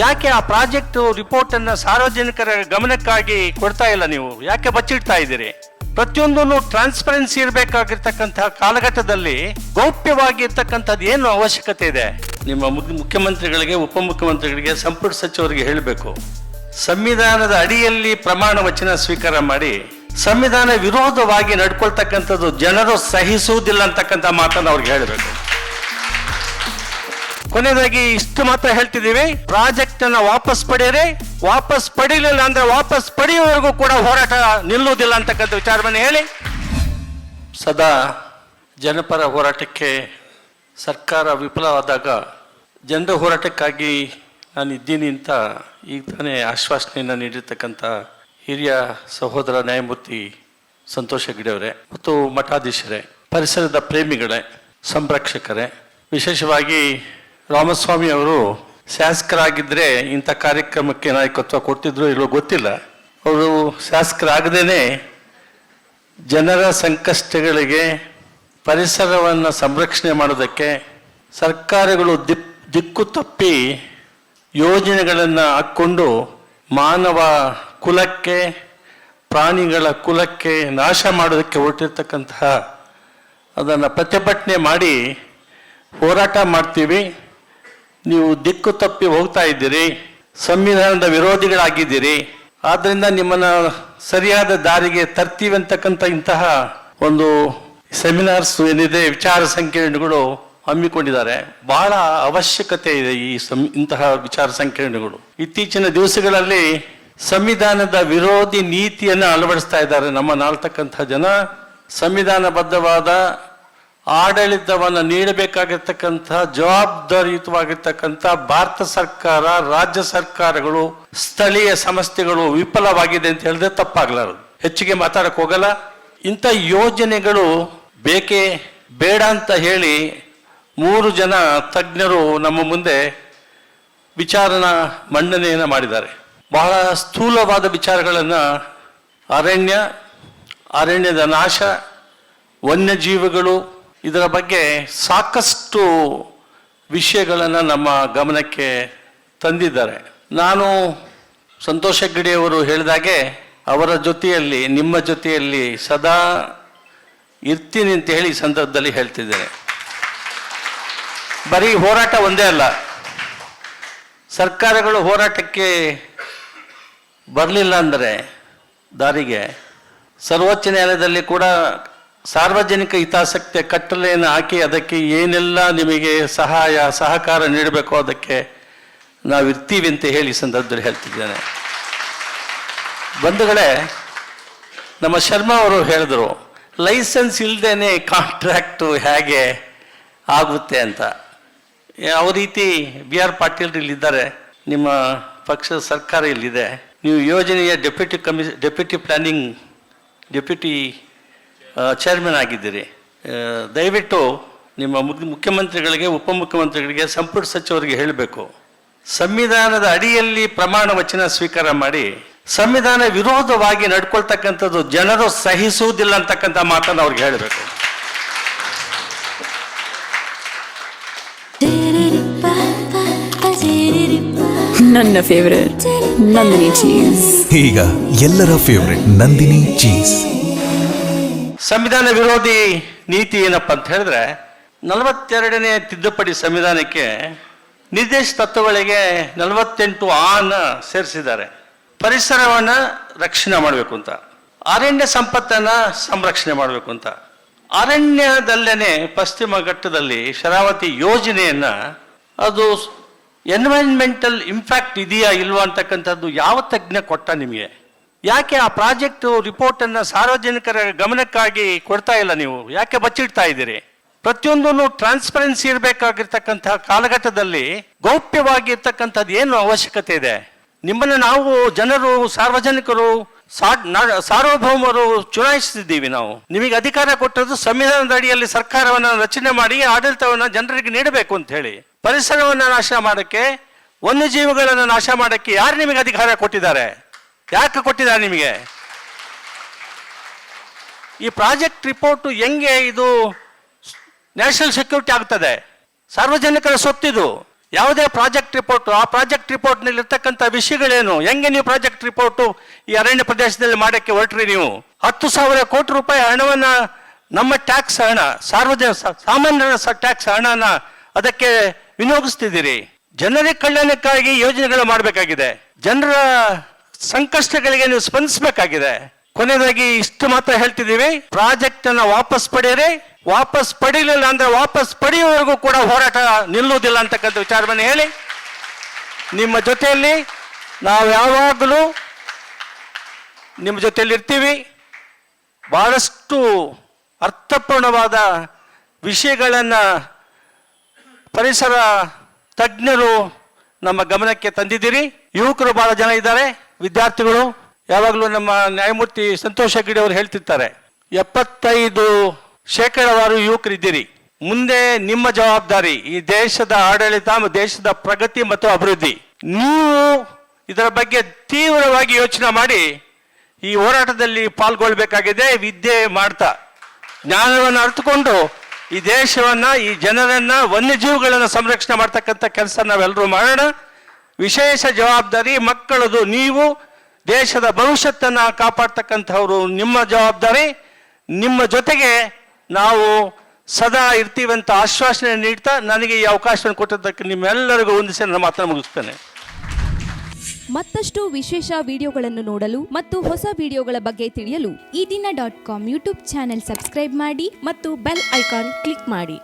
ಯಾಕೆ ಆ project report ಅನ್ನ ಸಾರ್ವಜನಿಕರ ಗಮನಕ್ಕಾಗಿ ಕೊಡ್ತಾ ಇಲ್ಲ ನೀವು? ಯಾಕೆ ಬಚ್ಚಿಡ್ತಾ ಇದ್ದೀರಿ? ಪ್ರತಿಯೊಂದನ್ನು ಟ್ರಾನ್ಸ್ಪರೆನ್ಸಿ ಇರಬೇಕಾಗಿರ್ತಕ್ಕಂತಹ ಕಾಲಘಟ್ಟದಲ್ಲಿ ಗೌಪ್ಯವಾಗಿ ಇರ್ತಕ್ಕಂಥದ್ದು ಏನು ಅವಶ್ಯಕತೆ ಇದೆ? ನಿಮ್ಮ ಮುಖ್ಯಮಂತ್ರಿಗಳಿಗೆ, ಉಪಮುಖ್ಯಮಂತ್ರಿಗಳಿಗೆ, ಸಂಪುಟ ಸಚಿವರಿಗೆ ಹೇಳಬೇಕು. ಸಂವಿಧಾನದ ಅಡಿಯಲ್ಲಿ ಪ್ರಮಾಣ ವಚನ ಸ್ವೀಕಾರ ಮಾಡಿ, ಸಂವಿಧಾನ ವಿರೋಧವಾಗಿ ನಡ್ಕೊಳ್ತಕ್ಕಂಥದ್ದು ಜನರು ಸಹಿಸುವುದಿಲ್ಲ ಅಂತಕ್ಕಂಥ ಮಾತನ್ನು ಅವ್ರಿಗೆ ಹೇಳಬೇಕು. ಕೊನೆಯದಾಗಿ ಇಷ್ಟು ಮಾತ್ರ ಹೇಳ್ತಿದ್ದೀವಿ. ಪ್ರಾಜೆಕ್ಟ್ ಅನ್ನ ವಾಪಸ್ ಪಡೆಯಿರಿ. ವಾಪಸ್ ಪಡೀಲಿಲ್ಲ ಅಂದ್ರೆ ವಾಪಸ್ ಪಡೆಯುವವರೆಗೂ ಕೂಡ ಹೋರಾಟ ನಿಲ್ಲುವುದಿಲ್ಲ ಅಂತಕ್ಕಂಥ ವಿಚಾರವನ್ನು ಹೇಳಿ. ಸದಾ ಜನಪರ ಹೋರಾಟಕ್ಕೆ ಸರ್ಕಾರ ವಿಫಲವಾದಾಗ ಜನರ ಹೋರಾಟಕ್ಕಾಗಿ ನಾನು ಇದ್ದೀನಿ ಅಂತ ಈಗ ತಾನೇ ಆಶ್ವಾಸನೆಯನ್ನು ನೀಡಿರ್ತಕ್ಕಂಥ ಹಿರಿಯ ಸಹೋದರ ನ್ಯಾಯಮೂರ್ತಿ ಸಂತೋಷ ಗಿಡವರೇ ಮತ್ತು ಮಠಾಧೀಶರೇ, ಪರಿಸರದ ಪ್ರೇಮಿಗಳೇ, ಸಂರಕ್ಷಕರೇ, ವಿಶೇಷವಾಗಿ ರಾಮಸ್ವಾಮಿ ಅವರು ಶಾಸಕರಾಗಿದ್ದರೆ ಇಂಥ ಕಾರ್ಯಕ್ರಮಕ್ಕೆ ನಾಯಕತ್ವ ಕೊಡ್ತಿದ್ರು ಇಲ್ಲೋ ಗೊತ್ತಿಲ್ಲ. ಅವರು ಶಾಸಕರಾಗದೇನೆ ಜನರ ಸಂಕಷ್ಟಗಳಿಗೆ ಪರಿಸರವನ್ನು ಸಂರಕ್ಷಣೆ ಮಾಡೋದಕ್ಕೆ ಸರ್ಕಾರಗಳು ದಿಕ್ ದಿಕ್ಕು ತಪ್ಪಿ ಯೋಜನೆಗಳನ್ನು ಹಾಕ್ಕೊಂಡು ಮಾನವ ಕುಲಕ್ಕೆ, ಪ್ರಾಣಿಗಳ ಕುಲಕ್ಕೆ ನಾಶ ಮಾಡೋದಕ್ಕೆ ಹೊರಟಿರ್ತಕ್ಕಂತಹ ಅದನ್ನು ಪ್ರತಿಭಟನೆ ಮಾಡಿ ಹೋರಾಟ ಮಾಡ್ತೀವಿ. ನೀವು ದಿಕ್ಕು ತಪ್ಪಿ ಹೋಗ್ತಾ ಇದ್ದೀರಿ, ಸಂವಿಧಾನದ ವಿರೋಧಿಗಳಾಗಿದ್ದೀರಿ, ಆದ್ದರಿಂದ ನಿಮ್ಮನ್ನ ಸರಿಯಾದ ದಾರಿಗೆ ತರ್ತೀವಿ ಅಂತಕ್ಕಂಥ ಇಂತಹ ಒಂದು ಸೆಮಿನಾರ್ಸ್ ಏನಿದೆ, ವಿಚಾರ ಸಂಕಿರಣಗಳು ಹಮ್ಮಿಕೊಂಡಿದ್ದಾರೆ. ಬಹಳ ಅವಶ್ಯಕತೆ ಇದೆ ಈ ಸಂ, ಇಂತಹ ವಿಚಾರ ಸಂಕಿರಣಗಳು. ಇತ್ತೀಚಿನ ದಿವಸಗಳಲ್ಲಿ ಸಂವಿಧಾನದ ವಿರೋಧಿ ನೀತಿಯನ್ನು ಅಳವಡಿಸ್ತಾ ಇದ್ದಾರೆ ನಮ್ಮ ನಾಳ್ತಕ್ಕಂಥ ಜನ. ಸಂವಿಧಾನಬದ್ಧವಾದ ಆಡಳಿತವನ್ನು ನೀಡಬೇಕಾಗಿರ್ತಕ್ಕಂಥ ಜವಾಬ್ದಾರಿಯುತವಾಗಿರ್ತಕ್ಕಂಥ ಭಾರತ ಸರ್ಕಾರ, ರಾಜ್ಯ ಸರ್ಕಾರಗಳು, ಸ್ಥಳೀಯ ಸಂಸ್ಥೆಗಳು ವಿಫಲವಾಗಿದೆ ಅಂತ ಹೇಳಿದ್ರೆ ತಪ್ಪಾಗಲಾರದು. ಹೆಚ್ಚಿಗೆ ಮಾತಾಡಕ್ ಹೋಗಲ್ಲ. ಇಂಥ ಯೋಜನೆಗಳು ಬೇಕೇ ಬೇಡ ಅಂತ ಹೇಳಿ ಮೂರು ಜನ ತಜ್ಞರು ನಮ್ಮ ಮುಂದೆ ವಿಚಾರನ ಮಂಡನೆಯನ್ನು ಮಾಡಿದ್ದಾರೆ. ಬಹಳ ಸ್ಥೂಲವಾದ ವಿಚಾರಗಳನ್ನು ಅರಣ್ಯ, ಅರಣ್ಯದ ನಾಶ, ವನ್ಯಜೀವಿಗಳು ಇದರ ಬಗ್ಗೆ ಸಾಕಷ್ಟು ವಿಷಯಗಳನ್ನು ನಮ್ಮ ಗಮನಕ್ಕೆ ತಂದಿದ್ದಾರೆ. ನಾನು ಸಂತೋಷ ಹೆಗ್ಗಡೆಯವರು ಹೇಳಿದಾಗೆ ಅವರ ಜೊತೆಯಲ್ಲಿ, ನಿಮ್ಮ ಜೊತೆಯಲ್ಲಿ ಸದಾ ಇರ್ತೀನಿ ಅಂತ ಹೇಳಿ ಈ ಸಂದರ್ಭದಲ್ಲಿ ಹೇಳ್ತಿದ್ದೇನೆ. ಬರೀ ಹೋರಾಟ ಒಂದೇ ಅಲ್ಲ, ಸರ್ಕಾರಗಳು ಹೋರಾಟಕ್ಕೆ ಬರಲಿಲ್ಲ ಅಂದರೆ ದಾರಿಗೆ ಸರ್ವೋಚ್ಚ ನ್ಯಾಯಾಲಯದಲ್ಲಿ ಕೂಡ ಸಾರ್ವಜನಿಕ ಹಿತಾಸಕ್ತಿಯ ಕಟ್ಟಲೆಯನ್ನು ಹಾಕಿ ಅದಕ್ಕೆ ಏನೆಲ್ಲ ನಿಮಗೆ ಸಹಾಯ, ಸಹಕಾರ ನೀಡಬೇಕು ಅದಕ್ಕೆ ನಾವು ಇರ್ತೀವಿ ಅಂತ ಹೇಳಿ ಸಂದರ್ಭದಲ್ಲಿ ಹೇಳ್ತಿದ್ದೇನೆ. ಬಂಧುಗಳೇ, ನಮ್ಮ ಶರ್ಮಾ ಅವರು ಹೇಳಿದ್ರು, ಲೈಸೆನ್ಸ್ ಇಲ್ಲದೇನೆ ಕಾಂಟ್ರಾಕ್ಟು ಹೇಗೆ ಆಗುತ್ತೆ ಅಂತ? ಯಾವ ರೀತಿ ಬಿ ಆರ್ ಪಾಟೀಲ್ ಇಲ್ಲಿದ್ದಾರೆ ನಿಮ್ಮ ಪಕ್ಷದ ಸರ್ಕಾರ ಇಲ್ಲಿದೆ. ನೀವು ಯೋಜನೆಯ deputy commish, deputy planning, deputy chairman ಆಗಿದ್ದೀರಿ. ದಯವಿಟ್ಟು ನಿಮ್ಮ ಮುಖ್ಯ- ಮುಖ್ಯಮಂತ್ರಿಗಳಿಗೆ ಉಪಮುಖ್ಯಮಂತ್ರಿಗಳಿಗೆ ಸಂಪುಟ ಸಚಿವರಿಗೆ ಹೇಳಬೇಕು. ಸಂವಿಧಾನದ ಅಡಿಯಲ್ಲಿ ಪ್ರಮಾಣ ವಚನ ಸ್ವೀಕಾರ ಮಾಡಿ ಸಂವಿಧಾನ ವಿರೋಧವಾಗಿ ನಡ್ಕೊಳ್ತಕ್ಕಂಥದ್ದು ಜನರು ಸಹಿಸುವುದಿಲ್ಲ ಅಂತಕ್ಕಂಥ ಮಾತನ್ನು ಅವ್ರಿಗೆ ಹೇಳಬೇಕು. ನನ್ನ ಫೇವರೇಟ್ ನಂದಿನಿ ಚೀಸ್ ಈಗ ಎಲ್ಲರ ಫೇವರೆಟ್ ನಂದಿನಿ ಚೀಸ್ ಸಂವಿಧಾನ ವಿರೋಧಿ ನೀತಿ ಏನಪ್ಪ ಅಂತ ಹೇಳಿದ್ರೆ ನಲವತ್ತೆರಡನೇ ತಿದ್ದುಪಡಿ ಸಂವಿಧಾನಕ್ಕೆ ನಿರ್ದೇಶ ತತ್ವಗಳಿಗೆ ನಲವತ್ತೆಂಟು ಆನ ಸೇರಿಸಿದ್ದಾರೆ. ಪರಿಸರವನ್ನು ರಕ್ಷಣೆ ಮಾಡಬೇಕು ಅಂತ, ಅರಣ್ಯ ಸಂಪತ್ತನ್ನ ಸಂರಕ್ಷಣೆ ಮಾಡಬೇಕು ಅಂತ. ಅರಣ್ಯದಲ್ಲೇನೆ ಪಶ್ಚಿಮ ಘಟ್ಟದಲ್ಲಿ ಶರಾವತಿ ಯೋಜನೆಯನ್ನ ಅದು ಎನ್ವೈರನ್ಮೆಂಟಲ್ ಇಂಪ್ಯಾಕ್ಟ್ ಇದೆಯಾ ಇಲ್ವಾ ಅಂತಕ್ಕಂಥದ್ದು ಯಾವ ತಜ್ಞ ಕೊಟ್ಟ ನಿಮಗೆ? ಯಾಕೆ ಆ ಪ್ರಾಜೆಕ್ಟ್ ರಿಪೋರ್ಟ್ ಅನ್ನ ಸಾರ್ವಜನಿಕರ ಗಮನಕ್ಕಾಗಿ ಕೊಡ್ತಾ ಇಲ್ಲ ನೀವು? ಯಾಕೆ ಬಚ್ಚಿಡ್ತಾ ಇದ್ದೀರಿ? ಪ್ರತಿಯೊಂದನ್ನು ಟ್ರಾನ್ಸ್ಪರೆನ್ಸಿ ಇರಬೇಕಾಗಿರ್ತಕ್ಕಂಥ ಕಾಲಘಟ್ಟದಲ್ಲಿ ಗೌಪ್ಯವಾಗಿ ಇರ್ತಕ್ಕಂಥದ್ದು ಏನು ಅವಶ್ಯಕತೆ ಇದೆ? ನಿಮ್ಮನ್ನು ನಾವು ಜನರು, ಸಾರ್ವಜನಿಕರು ಸಾರ್ವಭೌಮರು ಚುನಾಯಿಸಿದ್ದೀವಿ ನಾವು. ನಿಮಗೆ ಅಧಿಕಾರ ಕೊಟ್ಟದ್ದು ಸಂವಿಧಾನದ ಅಡಿಯಲ್ಲಿ ಸರ್ಕಾರವನ್ನು ರಚನೆ ಮಾಡಿ ಆಡಳಿತವನ್ನು ಜನರಿಗೆ ನೀಡಬೇಕು ಅಂತ ಹೇಳಿ. ಪರಿಸರವನ್ನು ನಾಶ ಮಾಡಕ್ಕೆ, ವನ್ಯಜೀವಿಗಳನ್ನು ನಾಶ ಮಾಡಕ್ಕೆ ಯಾರು ನಿಮಗೆ ಅಧಿಕಾರ ಕೊಟ್ಟಿದ್ದಾರೆ? ಯಾಕೆ ಕೊಟ್ಟಿದ್ದಾರೆ ನಿಮಗೆ? ಈ ಪ್ರಾಜೆಕ್ಟ್ ರಿಪೋರ್ಟು ಹೆಂಗೆ ಇದು ನ್ಯಾಷನಲ್ ಸೆಕ್ಯೂರಿಟಿ ಆಗ್ತದೆ? ಸಾರ್ವಜನಿಕರ ಸೊತ್ತಿದು. ಯಾವುದೇ ಪ್ರಾಜೆಕ್ಟ್ ರಿಪೋರ್ಟು, ಆ ಪ್ರಾಜೆಕ್ಟ್ ರಿಪೋರ್ಟ್ನಲ್ಲಿ ಇರ್ತಕ್ಕಂಥ ವಿಷಯಗಳೇನು? ಹೆಂಗೆ ನೀವು ಪ್ರಾಜೆಕ್ಟ್ ರಿಪೋರ್ಟು ಈ ಅರಣ್ಯ ಪ್ರದೇಶದಲ್ಲಿ ಮಾಡೋಕ್ಕೆ ಹೊರಟ್ರಿ ನೀವು? ಹತ್ತು ಸಾವಿರ ಕೋಟಿ ರೂಪಾಯಿ ಹಣವನ್ನು ನಮ್ಮ ಟ್ಯಾಕ್ಸ್ ಹಣ ಸಾರ್ವಜನಿಕ ಸಾಮಾನ್ಯರ ಟ್ಯಾಕ್ಸ್ ಹಣನ ಅದಕ್ಕೆ ವಿನಿಯೋಗಿಸ್ತಿದ್ದೀರಿ. ಜನರ ಕಲ್ಯಾಣಕ್ಕಾಗಿ ಯೋಜನೆಗಳು ಮಾಡಬೇಕಾಗಿದೆ. ಜನರ ಸಂಕಷ್ಟಗಳಿಗೆ ನೀವು ಸ್ಪಂದಿಸಬೇಕಾಗಿದೆ. ಕೊನೆಯದಾಗಿ ಇಷ್ಟು ಮಾತ್ರ ಹೇಳ್ತಿದ್ದೀವಿ. ಪ್ರಾಜೆಕ್ಟ್ ಅನ್ನ ವಾಪಸ್ ಪಡೆಯಿರಿ. ವಾಪಸ್ ಪಡೀಲಿಲ್ಲ ಅಂದ್ರೆ ವಾಪಸ್ ಪಡೆಯುವವರೆಗೂ ಕೂಡ ಹೋರಾಟ ನಿಲ್ಲುವುದಿಲ್ಲ ಅಂತಕ್ಕಂಥ ವಿಚಾರವನ್ನು ಹೇಳಿ. ನಿಮ್ಮ ಜೊತೆಯಲ್ಲಿ ನಾವು ಯಾವಾಗಲೂ ನಿಮ್ಮ ಜೊತೆಯಲ್ಲಿ ಇರ್ತೀವಿ. ಬಹಳಷ್ಟು ಅರ್ಥಪೂರ್ಣವಾದ ವಿಷಯಗಳನ್ನು ಪರಿಸರ ತಜ್ಞರು ನಮ್ಮ ಗಮನಕ್ಕೆ ತಂದಿದ್ದೀರಿ. ಯುವಕರು ಬಹಳ ಜನ ಇದ್ದಾರೆ. ವಿದ್ಯಾರ್ಥಿಗಳು ಯಾವಾಗಲೂ ನಮ್ಮ ನ್ಯಾಯಮೂರ್ತಿ ಸಂತೋಷ್ ಹೆಗ್ಗಡೆ ಅವರು ಹೇಳ್ತಿರ್ತಾರೆ, ಎಪ್ಪತ್ತೈದು ಶೇಕಡವಾರು ಯುವಕರಿದ್ದೀರಿ, ಮುಂದೆ ನಿಮ್ಮ ಜವಾಬ್ದಾರಿ ಈ ದೇಶದ ಆಡಳಿತ ದೇಶದ ಪ್ರಗತಿ ಮತ್ತು ಅಭಿವೃದ್ಧಿ. ನೀವು ಇದರ ಬಗ್ಗೆ ತೀವ್ರವಾಗಿ ಯೋಚನೆ ಮಾಡಿ, ಈ ಹೋರಾಟದಲ್ಲಿ ಪಾಲ್ಗೊಳ್ಬೇಕಾಗಿದೆ, ವಿದ್ಯೆ ಮಾಡ್ತಾ. ಜ್ಞಾನವನ್ನು ಅರ್ಥಕೊಂಡು ಈ ದೇಶವನ್ನ, ಈ ಜನರನ್ನ, ವನ್ಯಜೀವಿಗಳನ್ನು ಸಂರಕ್ಷಣೆ ಮಾಡ್ತಕ್ಕಂಥ ಕೆಲಸ ನಾವೆಲ್ಲರೂ ಮಾಡೋಣ. ವಿಶೇಷ ಜವಾಬ್ದಾರಿ ಮಕ್ಕಳದು. ನೀವು ದೇಶದ ಭವಿಷ್ಯತ್ತನ್ನು ಕಾಪಾಡ್ತಕ್ಕಂಥವ್ರು ನಿಮ್ಮ ಜವಾಬ್ದಾರಿ. ನಿಮ್ಮ ಜೊತೆಗೆ ನಾವು ಸದಾ ಇರ್ತೀವಂತ ಆಶ್ವಾಸನೆ ನೀಡ್ತಾ ನನಗೆ ಈ ಅವಕಾಶವನ್ನು ಕೊಟ್ಟಿದ್ದಕ್ಕೆ ನಿಮ್ಮೆಲ್ಲರಿಗೂ ಹೊಂದಿಸಿ ನನ್ನ ಮಾತನ್ನು ಮುಗಿಸ್ತೇನೆ. ಮತ್ತಷ್ಟು ವಿಶೇಷ ವಿಡಿಯೋಗಳನ್ನು ನೋಡಲು ಮತ್ತು ಹೊಸ ವಿಡಿಯೋಗಳ ಬಗ್ಗೆ ತಿಳಿಯಲು ಈ ದಿನ dot com YouTube channel subscribe ಮಾಡಿ ಮತ್ತು ಬೆಲ್ ಐಕಾನ್ ಕ್ಲಿಕ್ ಮಾಡಿ.